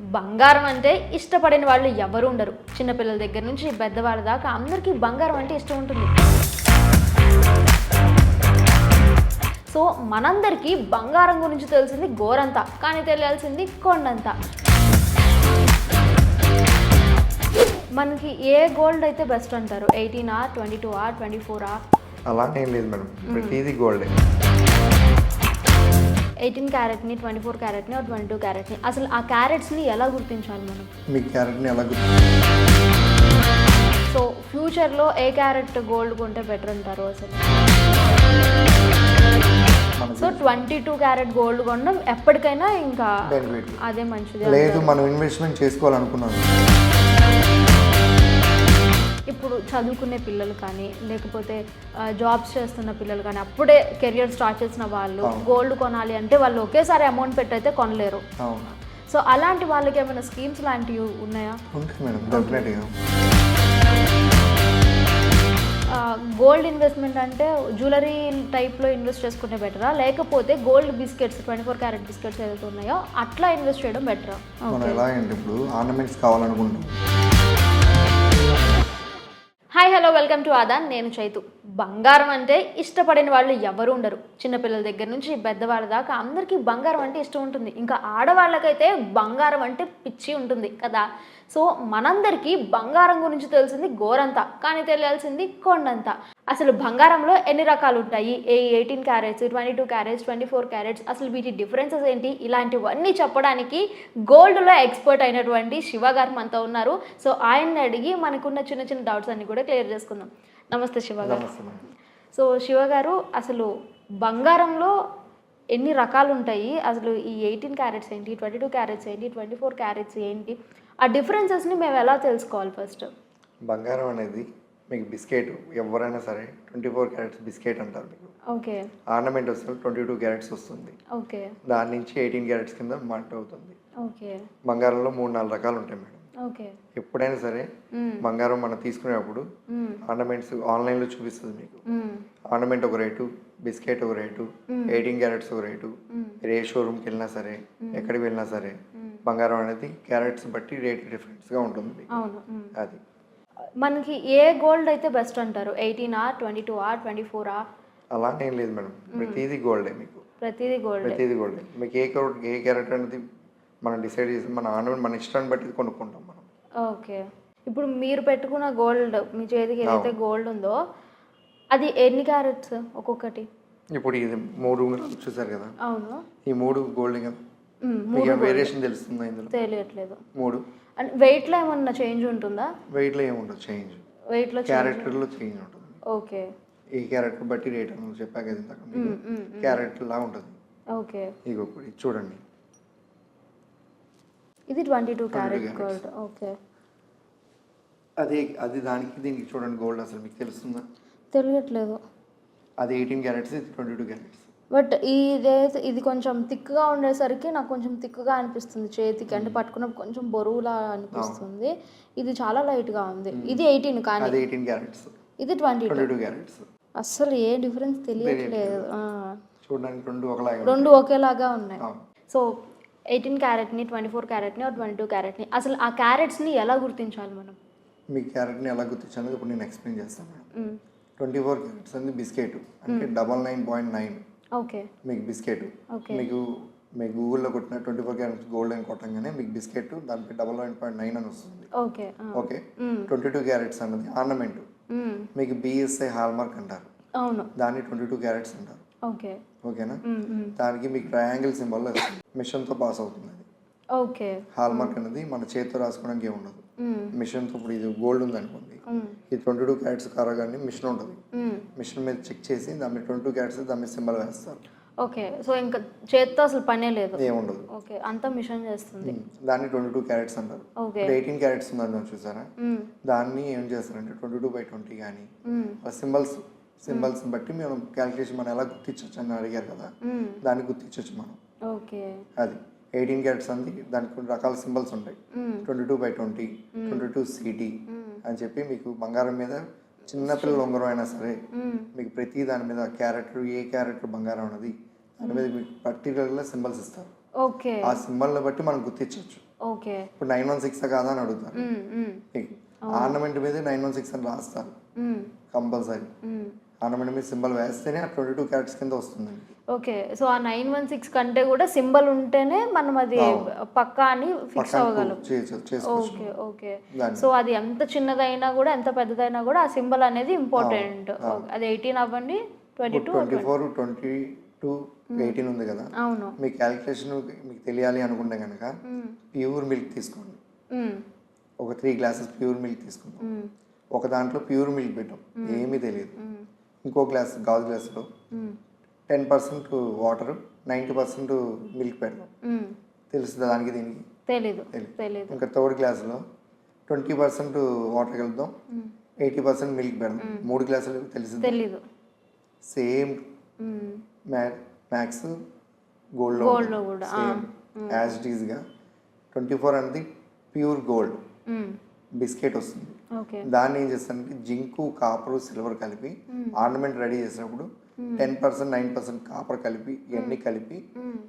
బంగారం అంటే ఇష్టపడిన వాళ్ళు ఎవరు ఉండరు. చిన్నపిల్లల దగ్గర నుంచి పెద్దవాళ్ళ దాకా అందరికీ బంగారం అంటే ఇష్టం ఉంటుంది. సో మనందరికీ బంగారం గురించి తెలిసింది గోరంత కానీ తెలియాల్సింది కొండంత. మనకి ఏ గోల్డ్ అయితే బెస్ట్ అంటారు? Eighteen or twenty two or twenty four or అలానే ఏం లేదు మేడం. ప్రతిదీ గోల్డే. ఎయిటీన్ క్యారెట్ని ట్వంటీ ఫోర్ క్యారెట్ని ట్వంటీ టూ క్యారెట్ని. అసలు ఆ క్యారెట్స్ని ఎలా గుర్తించాలి మనం? మీ క్యారెట్ని ఎలా సో ఫ్యూచర్లో ఏ క్యారెట్ గోల్డ్ కొంటే బెటర్ అంటారు అసలు? So twenty two carat gold కొనడం ఎప్పటికైనా ఇంకా అదే మంచిది లేదు మనం ఇన్వెస్ట్మెంట్ చేసుకోవాలనుకున్నాను చదువుకునే పిల్లలు కానీ లేకపోతే జాబ్స్ చేస్తున్న పిల్లలు కానీ అప్పుడే కెరియర్ స్టార్ట్ చేసిన వాళ్ళు గోల్డ్ కొనాలి అంటే వాళ్ళు ఒకేసారి అమౌంట్ పెట్టయితే కొనలేరు. సో అలాంటి వాళ్ళకి ఏమైనా స్కీమ్స్ లాంటివి ఉన్నాయా? గోల్డ్ ఇన్వెస్ట్మెంట్ అంటే జ్యువెలరీ టైప్లో ఇన్వెస్ట్ చేసుకుంటే బెటరా లేకపోతే gold biscuits twenty four carat biscuits ఏదైతే ఉన్నాయో అట్లా ఇన్వెస్ట్ చేయడం బెటరా మనం ఎలా అంటే ఇప్పుడు ఆర్నమెంట్స్ కావాలనుకుంటాం హలో వెల్కమ్ టు ఆదాన్. నేను చైతు. బంగారం అంటే ఇష్టపడిన వాళ్ళు ఎవరు ఉండరు. చిన్నపిల్లల దగ్గర నుంచి పెద్దవాళ్ళ దాకా అందరికీ బంగారం అంటే ఇష్టం ఉంటుంది. ఇంకా ఆడవాళ్ళకైతే బంగారం అంటే పిచ్చి ఉంటుంది కదా. సో మనందరికీ బంగారం గురించి తెలిసింది గోరంత కానీ తెలియాల్సింది కొండంత. అసలు బంగారంలో ఎన్ని రకాలు ఉంటాయి? ఏ eighteen carats twenty two carats twenty four carats అసలు వీటి డిఫరెన్సెస్ ఏంటి? ఇలాంటివన్నీ చెప్పడానికి గోల్డ్లో ఎక్స్పర్ట్ అయినటువంటి శివ గారు మనతో ఉన్నారు. సో ఆయన్ని అడిగి మనకున్న చిన్న చిన్న డౌట్స్ అన్ని కూడా క్లియర్ చేసుకుందాం. నమస్తే శివ గారు. సో శివ గారు అసలు బంగారంలో ఎన్ని రకాలు ఉంటాయి అసలు ఈ ఎయిటీన్ క్యారెట్స్ ఏంటి? ట్వంటీ టూ క్యారెట్స్ ఏంటి? ట్వంటీ ఫోర్ క్యారెట్స్ ఏంటి? ఆ డిఫరెన్సెస్ని మేము ఎలా తెలుసుకోవాలి ఫస్ట్? బంగారం అనేది మీకు బిస్కెట్ ఎవరైనా సరే ట్వంటీ ఫోర్ క్యారెట్స్ బిస్కెట్ అంటారు మీకు. ఓకే. ఆర్నమెంట్ వస్తుంది ట్వంటీ టూ క్యారెట్స్ వస్తుంది. ఓకే. దాని నుంచి ఎయిటీన్ క్యారెట్స్ కింద మంట అవుతుంది. ఓకే. బంగారంలో మూడు నాలుగు రకాలు ఉంటాయి మేడం. ఓకే. ఎప్పుడైనా సరే బంగారం మనం తీసుకునేటప్పుడు ఆర్నమెంట్స్ ఆన్లైన్లో చూపిస్తుంది మీకు. ఆర్నమెంట్ ఒక రేటు బిస్కెట్ ఒక రేటు ఎయిటీన్ క్యారెట్స్ ఒక రేటు మీరు ఏ షోరూమ్కి వెళ్ళినా సరే ఎక్కడికి వెళ్ళినా సరే బంగారం అనేది క్యారెట్స్ బట్టి రేట్ డిఫరెన్స్గా ఉంటుంది. అది. మనకి ఏ గోల్డ్ అయితే బెస్ట్ అంటారు? Eighteen or twenty two or twenty four or? అలానే ఏం లేదు మేడం. ప్రతిదీ గోల్డే మీకు. ప్రతిదీ గోల్డ్. ప్రతిదీ గోల్డే. మీకు ఏ క్యారెట్ ఏ క్యారెట్ అనేది మనం డిసైడ్ చేసి మన ఆర్నమెంట్ మన ఇష్టాన్ని బట్టి కొనుక్కుంటాం మనం. ఓకే. ఇప్పుడు మీరు పెట్టుకున్న గోల్డ్ మీ చేతికి ఏదైతే గోల్డ్ ఉందో అది ఎన్ని క్యారెట్స్ ఒక్కొక్కటి? ఇప్పుడు ఇది మూడు ఉంగరాలు చూసారు కదా? అవును. ఈ మూడు గోల్డ్ కదా. మీకు వేరియేషన్ తెలుస్తుందా ఇందులో? తెలియట్లేదు. మూడు. అండ్ వెయిట్లో ఏమన్నా చేంజ్ ఉంటుందా? వెయిట్లో ఏముండదు చేంజ్ వెయిట్లో క్యారెక్టర్లో చేంజ్ ఉంటుంది? ఓకే. ఈ క్యారెక్టర్ బట్టి రేట్ అని చెప్పాక కదా ఇందాక క్యారెక్టర్ లా ఉంటుంది. ఓకే. ఇగో చూడండి. ఇది twenty two carat gold okay. అదే అది దానికి దీనికి చూడండి గోల్డ్ అసలు మీకు తెలుస్తుందా? తెలియట్లేదు. అది ఎయిటీన్ క్యారెట్స్ ఇది ట్వంటీ టూ క్యారెట్స్ బట్ ఇదైతే ఇది కొంచెం థిక్గా ఉండేసరికి నాకు కొంచెం థిక్గా అనిపిస్తుంది చేతికి. అంటే పట్టుకున్నప్పుడు కొంచెం బరువులా అనిపిస్తుంది. ఇది చాలా లైట్గా ఉంది. ఇది ఎయిటీన్ కానీ అది ఎయిటీన్ క్యారెట్స్ ఇది ట్వంటీ టూ క్యారెట్స్ అస్సలు ఏ డిఫరెన్స్ తెలియట్లేదు. చూడడానికి రెండు ఒకలాగే రెండు ఒకేలాగా ఉన్నాయి. సో ఎయిటీన్ క్యారెట్ని ట్వంటీ ఫోర్ క్యారెట్ని ట్వంటీ టూ క్యారెట్ని అసలు ఆ క్యారెట్స్ని ఎలా గుర్తించాలి మనం? మీ క్యారెట్ని ఎలా గుర్తించాలో? ఇప్పుడు నేను ఎక్స్ప్లెయిన్ చేస్తాను. మేడం మ్మ్. ట్వంటీ ఫోర్ క్యారెట్స్ అనేది బిస్కెట్. అంటే double nine point nine. Okay. మీకు బిస్కెట్. మీకు మీ గూగుల్లో కొట్టిన ట్వంటీ ఫోర్ క్యారెట్స్ గోల్డ్ అని కొట్టంగానే మీకు బిస్కెట్ దానికి డబల్ నైన్ పాయింట్ నైన్ అని వస్తుంది. Okay. Okay. Twenty two carats అన్నది ఆర్నమెంట్. మీకు బిఎస్ఐ హాల్మార్క్ అంటారు. అవును. దాన్ని ట్వంటీ టూ క్యారెట్స్ అంటారు. ఓకే. ఓకేనా. దానికి మీకు ట్రయాంగిల్ సింబల్ మిషన్తో పాస్ అవుతుంది ఓకే. హాల్మార్క్ అనేది మన చేతితో రాసుకోవడానికి ఏమి ఉండదు మ్మ్. మిషన్తో ఇప్పుడు ఇది గోల్డ్ ఉంది అనుకోండి మ్మ్. ఈ ట్వంటీ టూ క్యారెట్స్ కారగానే మిషన్ ఉంటుంది. మ్మ్. మిషన్ మీద చెక్ చేసి దాని మీద ట్వంటీ టూ క్యారెట్స్ దాని మీద సింబల్ వేస్తారు. ఓకే సో ఇంకా చేత్తో అసలు పనే లేదు. ఏముండదు ఓకే అంతా మిషన్ చేస్తుంది. దాన్ని ట్వంటీ టూ క్యారెట్స్ అంటారు ఎయిటీన్ క్యారెట్స్ ఉందని చూసారా. దాన్ని ఏం చేస్తారంటే ట్వంటీ టూ బై ట్వంటీ కానీ. సింబల్స్ సింబల్స్ బట్టి మేము క్యాలిక్యులేషన్ మనం ఎలా గుర్తించవచ్చు అని అడిగారు కదా. దాన్ని గుర్తించవచ్చు మనం. ఓకే అది. ఎయిటీన్ క్యారెట్స్ అంది దానికి కొన్ని రకాల సింబల్స్ ఉంటాయి. Twenty two by twenty twenty two city అని చెప్పి మీకు బంగారం మీద చిన్నపిల్లల ఉంగరం అయినా సరే. మీకు ప్రతి దాని మీద క్యారెక్టర్ ఏ క్యారెక్టర్ బంగారం అన్నది దాని మీద మీకు పర్టికులర్గా సింబల్స్ ఇస్తారు. ఓకే. ఆ సింబల్ని బట్టి మనం గుర్తించవచ్చు. ఓకే. ఇప్పుడు నైన్ వన్ సిక్స్ కాదా అని అడుగుతారు. మీకు ఆర్నమెంట్ మీద నైన్ వన్ సిక్స్ అని రాస్తారు. కంపల్సరీ. ఆర్నమెంట్ మీద సింబల్ వేస్తేనే ఆ ట్వంటీ టూ క్యారెట్స్ కింద వస్తుందండి. ఓకే సో ఆ నైన్ వన్ సిక్స్ కంటే కూడా సింబల్ ఉంటేనే మనం అది పక్కా అని ఫిక్స్ అవ్వగలం. Okay okay. సో అది ఎంత చిన్నదైనా కూడా ఎంత పెద్దదైనా కూడా ఆ సింబల్ అనేది ఇంపార్టెంట్. అది ఎయిటీన్ అవ్వండి twenty two twenty four twenty two eighteen ఉంది కదా. అవును. మీ క్యాలిక్యులేషన్ మీకు తెలియాలి అనుకుంటే కనుక ప్యూర్ మిల్క్ తీసుకోండి. ఒక త్రీ గ్లాసెస్ ప్యూర్ మిల్క్ తీసుకుందాం. మ్మ్, ఒక దాంట్లో ప్యూర్ మిల్క్ పెట్టాం. ఏమీ తెలియదు. ఇంకో గ్లాస్ గాజు గ్లాసులో ten percent water ninety percent milk పెడదాం మ్మ్. తెలుస్తుందా దానికి దీనికి? తెలీదు తెలీదు. తెలీదు. ఇంకా థర్డ్ గ్లాసులో ట్వంటీ పర్సెంట్ వాటర్ కలుపుదాం ఎయిటీ పర్సెంట్ మిల్క్ పెడదాం. మూడు గ్లాసులు తెలిసింది. తెలీదు. సేమ్. మ్యాక్స్ గోల్డ్లో కూడా, సేమ్ యాజ్ ఇట్ ఈస్గా ట్వంటీ ఫోర్ అనేది ప్యూర్ గోల్డ్. బిస్కెట్ వస్తుంది. దాన్ని ఏం చేస్తానంటే జింకు కాపరు సిల్వర్ కలిపి ఆర్నమెంట్ రెడీ చేసినప్పుడు ten percent nine percent copper కలిపి ఇవన్నీ కలిపి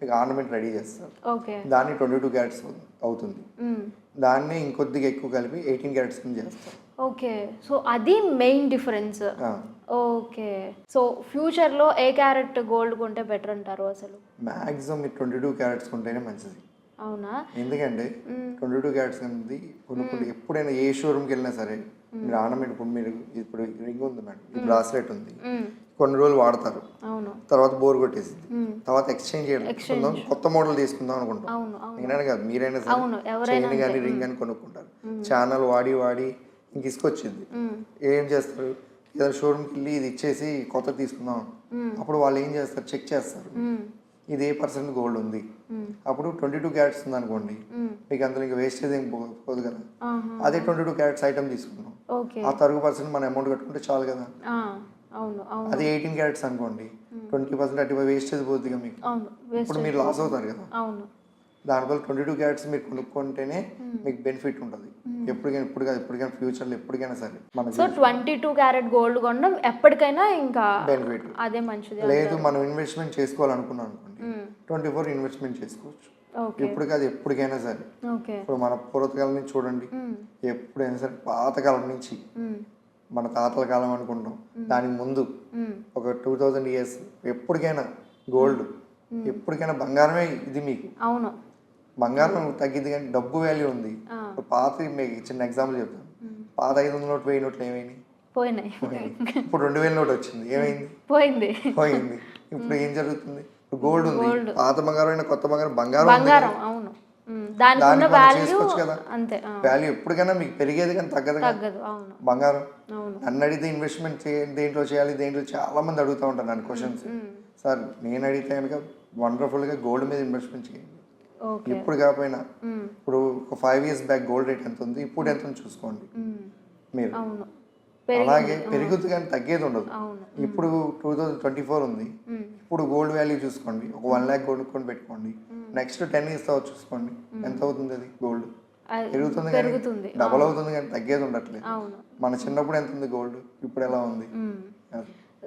మీకు ఆర్నమెంట్ రెడీ చేస్తారు. ఓకే దాన్ని ట్వంటీ టూ క్యారెట్స్ అవుతుంది. మ్మ్. దాన్ని ఇంకొద్దిగా ఎక్కువ కలిపి ఎయిటీన్ క్యారెట్స్ కింద చేస్తారు. ఓకే సో అది మెయిన్ డిఫరెన్స్ ఓకే సో ఫ్యూచర్లో ఏ క్యారెట్ గోల్డ్ కొంటే బెటర్ అంటారు అసలు? మ్యాక్సిమం మీరు ట్వంటీ టూ క్యారెట్స్ కొంటేనే మంచిది. అవునా? ఎందుకంటే ట్వంటీ టూ క్యారెట్స్ అనేది కొనుక్కుంటే ఎప్పుడైనా ఏ షోరూమ్కి వెళ్ళినా సరే మీరు ఆర్నమెంట్ ఇప్పుడు మీరు ఇప్పుడు రింగ్ ఉంది మేడం బ్రాస్లెట్ ఉంది. కొన్ని రోజులు వాడతారు. తర్వాత బోర్ కొట్టేసింది. తర్వాత ఎక్స్చేంజ్ చేసుకుందాం కొత్త మోడల్ తీసుకుందాం అనుకుంటాం. నేనైనా కాదు మీరైనా చైన్ కానీ రింగ్ కానీ కొనుక్కుంటారు. ఛానల్ వాడి వాడి ఇంక ఇసుకొచ్చింది. ఏం చేస్తారు? ఏదైనా షోరూమ్కి వెళ్ళి ఇది ఇచ్చేసి కొత్త తీసుకుందాం. అప్పుడు వాళ్ళు ఏం చేస్తారు? చెక్ చేస్తారు. ఇది ఏ పర్సెంట్ గోల్డ్ ఉంది. అప్పుడు ట్వంటీ టూ క్యారెట్స్ ఉంది అనుకోండి. మీకు అందులో ఇంకా వేస్టేజ్ ఏం పోదు కదా. అదే ట్వంటీ టూ క్యారెట్స్ ఐటమ్ తీసుకున్నాం ఆ తరుగు పర్సెంట్ మన అమౌంట్ కట్టుకుంటే చాలు కదా. అదే ఎయిటీన్ క్యారెట్స్ అనుకోండి. Twenty percent thirty five wastage పోతుంది కదా మీకు. ఇప్పుడు మీరు లాస్ అవుతారు కదా. అవును. దానివల్ల ట్వంటీ టూ క్యారెట్స్ మీరు కొనుక్కుంటేనే మీకు బెనిఫిట్ ఉంటుంది. ఎప్పటికైనా ఇప్పుడు కాదు ఎప్పటికైనా ఫ్యూచర్లో ఎప్పటికైనా సరే మన so twenty two carat gold కొనడం ఎప్పటికైనా ఇంకా బెనిఫిట్. అదే మంచిది లేదు మనం ఇన్వెస్ట్మెంట్ చేసుకోవాలనుకున్నాం అనుకోండి. ట్వంటీ ఫోర్ ఇన్వెస్ట్మెంట్ చేసుకోవచ్చు. ఇప్పుడు కాదు ఎప్పటికైనా సరే. ఇప్పుడు మన పూర్వకాలం నుంచి చూడండి. ఎప్పుడైనా సరే పాతకాలం నుంచి. మన తాతల కాలం అనుకుంటాం దానికి ముందు. ఒక టూ థౌజండ్ ఇయర్స్ ఎప్పటికైనా గోల్డ్ ఎప్పటికైనా బంగారమే ఇది మీకు. అవును. బంగారం తగ్గింది కానీ డబ్బు వాల్యూ ఉంది. పాత మీకు చిన్న ఎగ్జాంపుల్ చెప్తాను. పాత ఐదు వందల నోట్ వెయ్యి నోట్లు ఏమైంది పోయినాయి. ఇప్పుడు రెండు వేల నోట్ వచ్చింది. ఏమైంది? పోయింది. పోయింది. ఇప్పుడు ఏం జరుగుతుంది? గోల్డ్ ఉంది. పాత బంగారం అయినా కొత్త బంగారం బంగారం అవును. మ్మ్. దానికి చేసుకోవచ్చు కదా. వాల్యూ ఎప్పటికైనా మీకు పెరిగేది కానీ తగ్గదు కదా. తగ్గదు అవును. బంగారం. నన్ను అడిగితే ఇన్వెస్ట్మెంట్ దేంట్లో చేయాలి దేంట్లో చాలా మంది అడుగుతూ ఉంటారు నన్ను క్వశ్చన్స్ సార్ నేను అడిగితే కనుక వండర్ఫుల్గా గోల్డ్ మీద ఇన్వెస్ట్మెంట్ చేయండి. ఇప్పుడు కాకపోయినా. ఇప్పుడు ఒక five years back gold rate ఎంత ఉంది ఇప్పుడు ఎంత ఉంది చూసుకోండి. మీరు. అలాగే పెరుగుతుంది కానీ తగ్గేది ఉండదు. ఇప్పుడు టూ థౌజండ్ ట్వంటీ ఫోర్ ఉంది. ఇప్పుడు గోల్డ్ వాల్యూ చూసుకోండి. ఒక వన్ ల్యాక్ కొనుక్కొని పెట్టుకోండి. నెక్స్ట్ టెన్ ఇయర్స్ చూసుకోండి. ఎంత అవుతుంది అది గోల్డ్ పెరుగుతుంది పెరుగుతుంది. డబల్ అవుతుంది కానీ తగ్గేది ఉండట్లేదు. అవును. మన చిన్నప్పుడు ఎంత ఉంది గోల్డ్ ఇప్పుడు ఎలా ఉంది.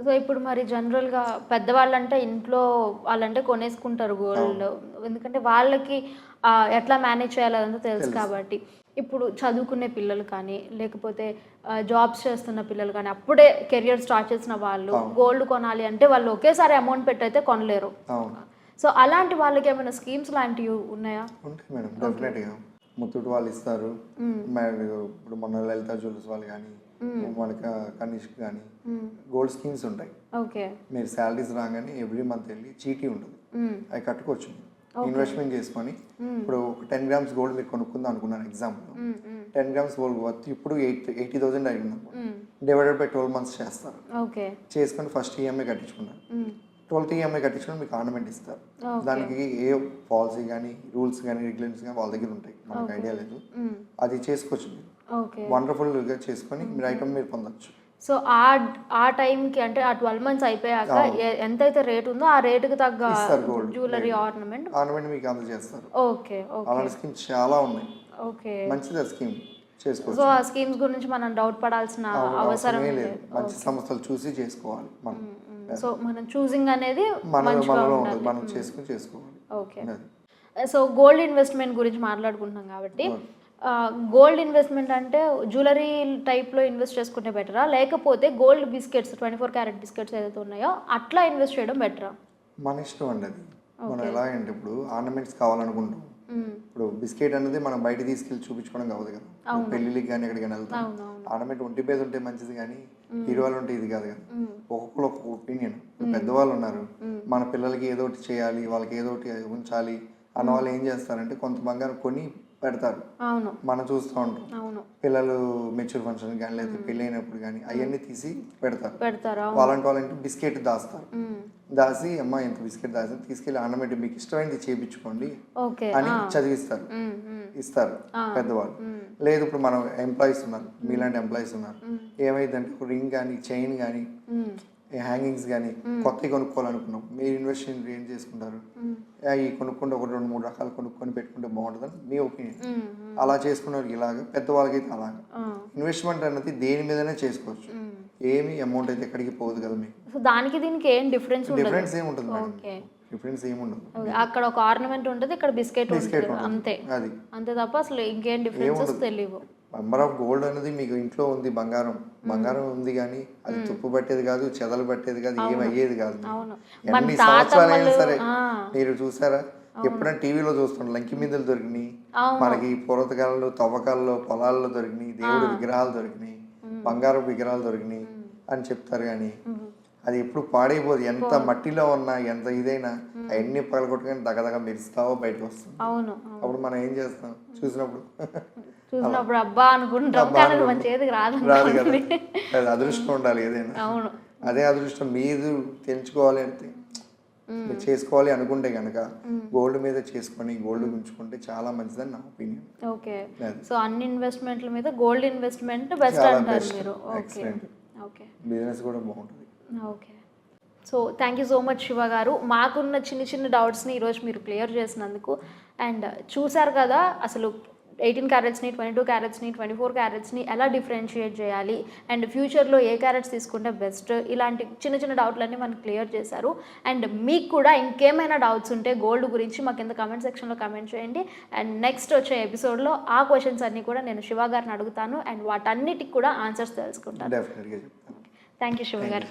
సో ఇప్పుడు మరి జనరల్గా పెద్దవాళ్ళంటే ఇంట్లో వాళ్ళంటే కొనేసుకుంటారు గోల్డ్ ఎందుకంటే వాళ్ళకి ఎట్లా మేనేజ్ చేయాలంటే తెలుసు కాబట్టి. ఇప్పుడు చదువుకునే పిల్లలు కానీ లేకపోతే జాబ్స్ చేస్తున్న పిల్లలు కానీ అప్పుడే కెరియర్ స్టార్ట్ చేసిన వాళ్ళు గోల్డ్ కొనాలి అంటే వాళ్ళు ఒకేసారి అమౌంట్ పెట్టయితే కొనలేరు. సో అలాంటి వాళ్ళకి ఏమైనా స్కీమ్స్ లాంటివి ఉన్నాయా? ఉంటాయి మేడం ముత్తూట్ వాళ్ళు ఇస్తారు. ఇప్పుడు మన లలిత జ్యువెలర్స్ వాళ్ళు కానీ మనకి కనిష్క్ కానీ గోల్డ్ స్కీమ్స్ ఉంటాయి. ఓకే. మీరు శాలరీస్ రాగానే ఎవ్రీ మంత్ వెళ్ళి చీటీ ఉంటుంది. అవి కట్టుకోవచ్చు ఇన్వెస్ట్మెంట్ చేసుకొని ఇప్పుడు ఒక టెన్ గ్రామ్స్ గోల్డ్ మీరు కొనుక్కుందాం అనుకున్నాను example. Ten grams gold worth ఇప్పుడు ఎయిట్ ఎయిటీ థౌసండ్ మ్మ్. డివైడెడ్ బై ట్వెల్వ్ మంత్స్ చేస్తారు. ఓకే. చేసుకొని ఫస్ట్ ఈఎంఐ కట్టించుకున్నారు. మ్మ్. ట్వెల్త్ ఈఎంఐ కట్టించుకొని మీకు ఆర్నమెంట్ ఇస్తారు. దానికి ఏ పాలసీ కానీ రూల్స్ కానీ రెగ్యులేషన్స్ కానీ వాళ్ళ దగ్గర ఉంటాయి. మనకు ఐడియా లేదు. అది చేసుకోవచ్చు మీరు. వండర్ఫుల్గా చేసుకొని మీరు ఐటమ్ మీరు పొందొచ్చు. సో ఆ ఆ టైంకి అంటే ఆ ట్వెల్వ్ మంత్స్ అయిపోయాక ఎంతైతే రేట్ ఉందో ఆ రేటుకి తగ్గ. Jewellery ornament. ఆర్నమెంట్ మీకు అందజేస్తారు ఓకే ఓకే. అలాంటి స్కీమ్స్ చాలా ఉన్నాయి. ఓకే. మంచిది ఆ స్కీమ్. చేసుకోవచ్చు. సో ఆ స్కీమ్స్ గురించి మనం డౌట్ పడాల్సిన అవసరం లేదు. మంచి సంస్థలు చూసి చేసుకోవాలి మనం. సో మనం చూసింగ్ అనేది మనలో ఉంటుంది. మనం చేసుకుని చేసుకోవాలి. ఓకే సో గోల్డ్ ఇన్వెస్ట్మెంట్ గురించి మాట్లాడుకుంటున్నాం కాబట్టి గోల్డ్ ఇన్వెస్ట్మెంట్ అంటే జ్యువెలరీ టైప్లో ఇన్వెస్ట్ చేసుకుంటే బెటరా లేకపోతే gold biscuits twenty four carat biscuits ఏదైతే ఉన్నాయో అట్లా ఇన్వెస్ట్ చేయడం బెటరా మన ఇష్టం అండి అది. మనం ఎలా అంటే ఇప్పుడు ఆర్నమెంట్స్ కావాలనుకుంటాం. ఇప్పుడు బిస్కెట్ అనేది మనం బయట తీసుకెళ్ళి చూపించుకోవడం కావదు కదా. పెళ్ళిళ్ళకి కానీ ఎక్కడికి వెళ్తాం. ఆర్నమెంట్ ఒంటి మీద ఉంటే మంచిది కానీ హీరోలు ఉంటే ఇది కాదు కదా. ఒక్కొక్కరు ఒక్కొక్క ఒపీనియన్. పెద్దవాళ్ళు ఉన్నారు. మన పిల్లలకి ఏదో ఒకటి చేయాలి వాళ్ళకి ఏదో ఒకటి ఉంచాలి అన్న వాళ్ళు ఏం చేస్తారంటే కొంత బంగారం కొని పెడతారు. అవును. మనం చూస్తూ ఉంటాం. అవును. పిల్లలు మెచ్యూర్ ఫంక్షన్ కానీ లేదా పెళ్ళి అయినప్పుడు కానీ అవన్నీ తీసి పెడతారు. పెడతారా వాళ్ళంటి వాళ్ళంటే బిస్కెట్ దాస్తారు. దాసి అమ్మ ఇంత బిస్కెట్ దాసి తీసుకెళ్ళి ఆర్నమెంట్ మీకు ఇష్టమైనది చేయించుకోండి అని చదివిస్తారు. ఇస్తారు పెద్దవాళ్ళు. లేదు ఇప్పుడు మనం ఎంప్లాయీస్ ఉన్నారు. మీలాంటి ఎంప్లాయీస్ ఉన్నారు. ఏమైందంటే రింగ్ కానీ చైన్ కానీ. హ్యాంగింగ్స్ కానీ కొత్తవి కొనుక్కోవాలనుకున్నాం. మీరు ఇన్వెస్ట్మెంట్ ఏం చేసుకుంటారు? ఈ కొనుక్కుంటే ఒక రెండు మూడు రకాలు కొనుక్కొని పెట్టుకుంటే బాగుంటుందని మీ ఒపీనియన్. అలా చేసుకునే వాళ్ళకి ఇలాగ పెద్దవాళ్ళకైతే అలాగా. ఇన్వెస్ట్మెంట్ అన్నది దేని మీదనే చేసుకోవచ్చు. ఏమి అమౌంట్ అయితే ఎక్కడికి పోదు కదా మీకు. సో దానికి దీనికి ఏం డిఫరెన్స్ ఉండదు. డిఫరెన్స్ ఏముంటుంది మేడం. ఓకే. డిఫరెన్స్ ఏముండదు ఓకే. అక్కడ ఒక ఆర్నమెంట్ ఉంటుంది ఇక్కడ బిస్కెట్ బిస్కెట్ ఉంటుంది. అంతే. అది. అంతే తప్ప అసలు ఇంకేం డిఫరెన్సెస్ తెలియవు నంబర్ ఆఫ్ గోల్డ్ అనేది మీకు ఇంట్లో ఉంది బంగారం. బంగారం ఉంది కానీ అది తుప్పు పట్టేది కాదు చెదలు పట్టేది కాదు ఏం అయ్యేది కాదు. ఎన్ని సంవత్సరాలు అయినా సరే మీరు చూసారా? ఎప్పుడైనా టీవీలో చూస్తుంటాం లంకి మీదలు దొరికినాయి. మనకి పూర్వకాలంలో తవ్వకాల్లో పొలాల్లో దొరికినాయి దేవుడి విగ్రహాలు దొరికినాయి బంగారం విగ్రహాలు దొరికినాయి అని చెప్తారు కానీ అది ఎప్పుడు పాడైపోదు. ఎంత మట్టిలో ఉన్నా ఎంత ఇదైనా అవన్నీ పగలగొట్టుకొని దగదగ మెరుస్తావో బయటకు వస్తుంది. అప్పుడు మనం ఏం చేస్తాం? చూసినప్పుడు. చూసినప్పుడు అబ్బా అనుకుంటాం కానీ అది మన చేతికి రాదు రాదు కదా. అది అదృష్టం ఉండాలి ఏదైనా. అవును. అదే అదృష్టం మీరు తెలుసుకోవాలి అంటే మీరు చేసుకోవాలి అనుకుంటే కనుక గోల్డ్ మీద చేసుకొని గోల్డ్ ఉంచుకుంటే చాలా మంచిదని నా ఒపీనియన్. ఓకే. సో అన్ని ఇన్వెస్ట్మెంట్ల మీద గోల్డ్ ఇన్వెస్ట్మెంట్ బెస్ట్ అంటారు. మీరు. ఓకే. ఓకే. బిజినెస్ కూడా బాగుంటుంది. Okay. So thank you so much Shiva garu. మాకున్న చిన్న చిన్న డౌట్స్ని ఈరోజు మీరు క్లియర్ చేసినందుకు. అండ్ చూసారు కదా అసలు ఎయిటీన్ క్యారెట్స్ని ట్వంటీ టూ క్యారెట్స్ని ట్వంటీ ఫోర్ క్యారెట్స్ని ఎలా డిఫరెన్షియేట్ చేయాలి? అండ్ ఫ్యూచర్లో ఏ క్యారెట్స్ తీసుకుంటే బెస్ట్? ఇలాంటి చిన్న చిన్న డౌట్లన్నీ మనకు క్లియర్ చేశారు. అండ్ మీకు కూడా ఇంకేమైనా డౌట్స్ ఉంటే గోల్డ్ గురించి మాకు కింద కమెంట్ సెక్షన్లో కమెంట్ చేయండి. అండ్ నెక్స్ట్ వచ్చే ఎపిసోడ్లో ఆ క్వశ్చన్స్ అన్నీ కూడా నేను శివ గారిని అడుగుతాను. అండ్ వాటన్నిటికి కూడా ఆన్సర్స్ తెలుసుకుంటాను. థ్యాంక్ యూ శివ గారు.